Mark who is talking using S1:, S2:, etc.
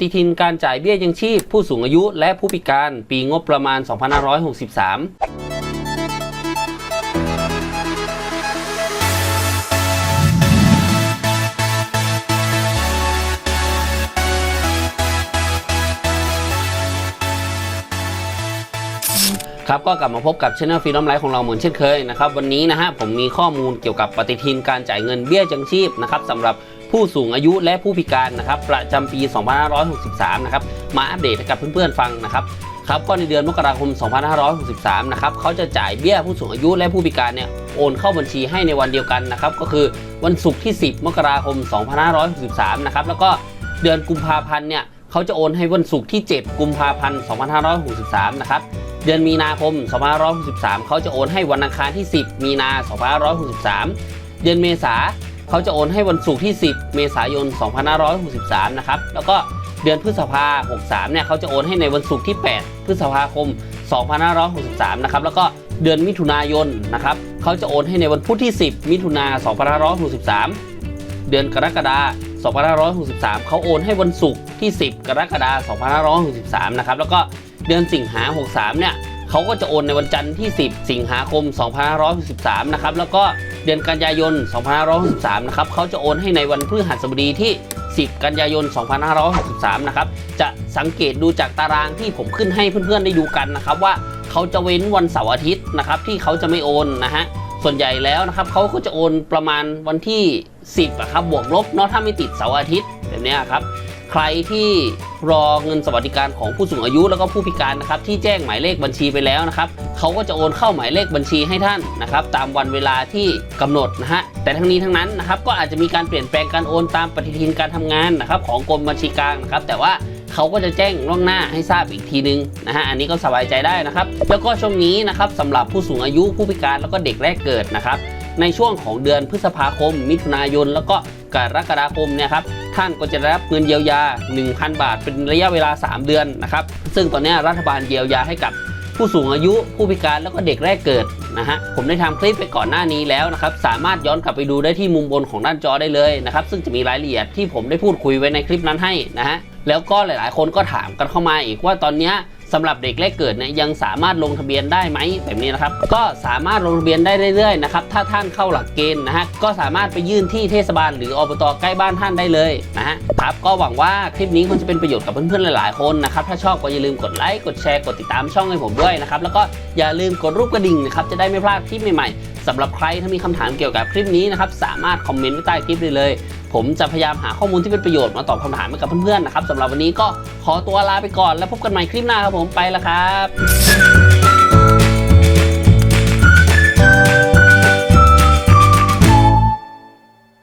S1: ฏิทินการจ่ายเบี้ยยังชีพ ผู้สูงอายุและผู้พิการปีงบประมาณ 2563ครับก็กลับมาพบกับช anel ฟรีดอมไลฟ์ของเราเหมือนเช่นเคยนะครับวันนี้นะฮะผมมีข้อมูลเกี่ยวกับปฏิทินการจ่ายเงินเบี้ยยังชีพนะครับสำหรับ ผู้สูงอายุและผู้พิการนะครับประจำปี 2563 นะครับมาอัปเดตให้กับเพื่อนๆฟังนะครับครับก็ในเดือนมกราคม 2563 นะครับเขาจะจ่ายเบี้ยผู้สูงอายุและผู้พิการเนี่ยโอนเข้าบัญชีให้ในวันเดียวกันนะครับก็คือวันศุกร์ที่ 10 มกราคม 2563 นะครับแล้วก็เดือนกุมภาพันธ์เนี่ยเขาจะโอนให้วันศุกร์ที่ 7 กุมภาพันธ์ 2563 นะครับเดือนมีนาคม 2563 เขาจะโอนให้วันอังคารที่ 10 มีนา 2563 เดือนเมษา เขาจะโอนให้วันศุกร์ที่ 10 เมษายน 2563 นะครับ แล้วก็เดือนพฤษภา63 เนี่ยเขาจะโอนให้ในวันศุกร์ที่ 8 พฤษภาคม 2563 นะครับ แล้วก็เดือนมิถุนายน นะครับ เขาจะโอนให้ในวันพุธที่ 10 มิถุนา2563 เดือนกรกฎาคม 2563 เขาโอนให้วันศุกร์ที่ 10 กรกฎาคม 2563 นะครับ แล้วก็เดือนสิงหา63 เนี่ย เขาก็จะโอนในวันจันทร์ที่ 10 สิงหาคม 2563 นะครับ แล้วก็ เดือนกันยายน 2563 นะครับเขาจะโอนให้ในวันพฤหัสบดีที่ 10 กันยายน 2563 นะครับ จะสังเกตดูจากตารางที่ผมขึ้นให้เพื่อนๆได้ดูกันนะครับว่าเขาจะเว้นวันเสาร์อาทิตย์นะครับที่เขาจะไม่โอนนะฮะส่วนใหญ่แล้วนะครับเขาก็จะโอนประมาณวันที่ 10อะครับบวกลบเนาะถ้าไม่ติดเสาร์อาทิตย์แบบนี้ครับ ใครที่รอเงินสวัสดิการของผู้สูงอายุแล้วก็ผู้พิการนะครับที่แจ้งหมายเลขบัญชีไปแล้วนะครับเขาก็จะโอนเข้าหมายเลขบัญชีให้ท่านนะครับตามวันเวลาที่กำหนดนะฮะแต่ทั้งนี้ทั้งนั้นนะครับก็อาจจะมีการเปลี่ยนแปลงการโอนตามปฏิทินการทำงานนะครับของกรมบัญชีกลางนะครับแต่ว่าเขาก็จะแจ้งล่วงหน้าให้ทราบอีกทีนึงนะฮะอันนี้ก็สบายใจได้นะครับ แล้วก็ช่วงนี้นะครับสำหรับผู้สูงอายุผู้พิการแล้วก็เด็กแรกเกิดนะครับ ในช่วงของเดือนพฤษภาคม มิถุนายน แล้วก็กรกฎาคมเนี่ยครับท่านก็จะได้รับเงินเยียวยา 1,000 บาท เป็นระยะเวลา 3 เดือนนะครับซึ่งตอนนี้รัฐบาลเยียวยาให้กับผู้สูงอายุผู้พิการแล้วก็เด็กแรกเกิดนะฮะผมได้ทำคลิปไปก่อนหน้านี้แล้วนะครับสามารถย้อนกลับไปดูได้ที่มุมบนของด้านจอได้เลยนะครับซึ่งจะมีรายละเอียดที่ผมได้พูดคุยไว้ในคลิปนั้นให้นะฮะแล้วก็หลาย ๆ คนก็ถามกันเข้ามาอีกว่าตอนเนี้ย สำหรับเด็กแรกเกิดเนี่ยยังสามารถลงทะเบียนได้ไหมแบบนี้นะครับ ก็สามารถลงทะเบียนได้เรื่อยๆนะครับถ้าท่านเข้าหลักเกณฑ์นะฮะก็สามารถไปยื่นที่เทศบาลหรืออบตใกล้บ้านท่านได้เลยนะฮะครับก็หวังว่าคลิปนี้คงจะเป็นประโยชน์กับเพื่อนๆหลายๆคนนะครับถ้าชอบก็อย่าลืมกดไลค์กดแชร์กดติดตามช่องให้ผมด้วยนะครับแล้วก็อย่าลืมกดรูปกระดิ่งนะครับจะได้ไม่พลาดคลิปใหม่ๆสำหรับใครถ้ามีคำถามเกี่ยวกับคลิปนี้นะครับสามารถคอมเมนต์ไว้ใต้คลิปได้เลย ผมจะพยายามหาข้อมูลที่เป็นประโยชน์มาตอบคำถามให้กับเพื่อนๆนะครับสำหรับวันนี้ก็ขอตัวลาไปก่อนแล้วพบกันใหม่คลิปหน้าครับผมไปแล้วครับ